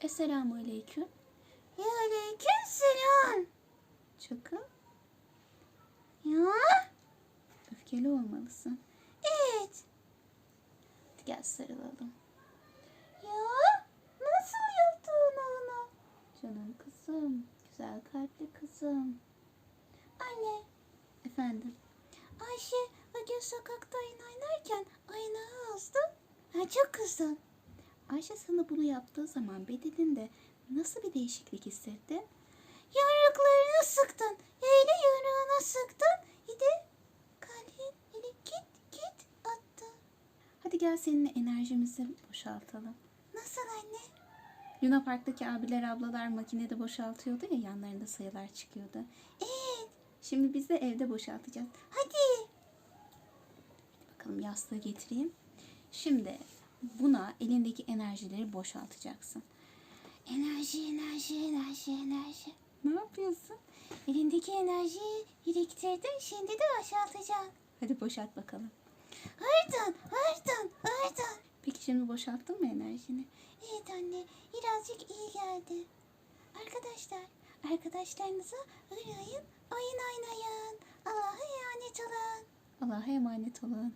Esselamu Aleyküm. Ya aleyküm selam. Çakıl. Ya Öfkeli olmalısın. evet. Hadi gel sarılalım. Ya nasıl yaptın onu? Canım kızım. Güzel kalpli kızım. Anne Efendim. Ayşe o gün sokakta oyun oynarken oyunu azdı. Ha, çok kızdım. Ayşe sana bunu yaptığı zaman bedeninde nasıl bir değişiklik hissettin? Yumruklarını sıktın. Öyle yumruğuna sıktın. Bir de kalbin böyle git git attı. Hadi gel seninle enerjimizi boşaltalım. Nasıl anne? Luna Park'taki abiler ablalar makinede boşaltıyordu ya yanlarında sayılar çıkıyordu. Evet. Şimdi biz de evde boşaltacağız. Hadi. Bakalım yastığı getireyim. Şimdi buna elindeki enerjileri boşaltacaksın. Enerji, enerji, enerji, enerji. Ne yapıyorsun? Elindeki enerjiyi biriktirdin. Şimdi de boşaltacağım. Hadi boşalt bakalım. Oradan, oradan, oradan. Peki şimdi boşalttın mı enerjini? Evet anne, birazcık iyi geldi. Arkadaşlar, arkadaşlarınıza arayın, oyun oynayın. Allah'a emanet olun. Allah'a emanet olun.